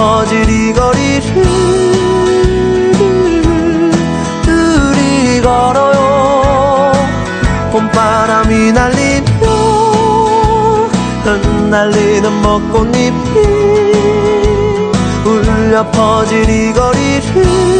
퍼질 이 거리를 둘이 걸어요. 봄바람이 날리며 흩날리는 벚꽃잎이 울려 이 거리를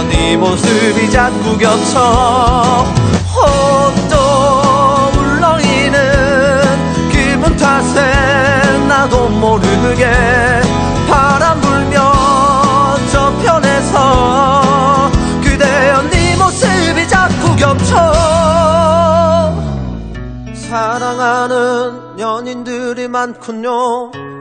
그대여 네 모습이 자꾸 겹쳐 또 울렁이는 기분 탓에 나도 모르게 바람 불면 저편에서 그대여 네 모습이 자꾸 겹쳐 사랑하는 연인들이 많군요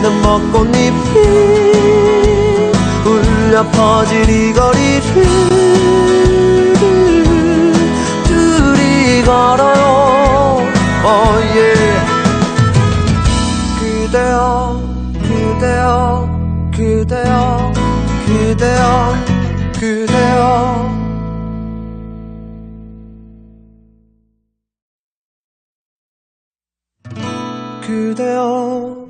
흩날리는 벚꽃잎이 울려 퍼질 이 거리를 둘이 걸어요. Yeah. 그대여 그대여 그대여 그대여 그대여. 그대여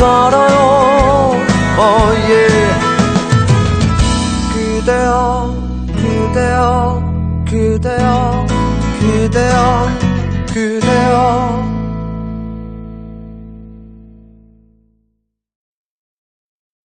걸어요 oh yeah. 그대여 그대여 그대여 그대여 그대여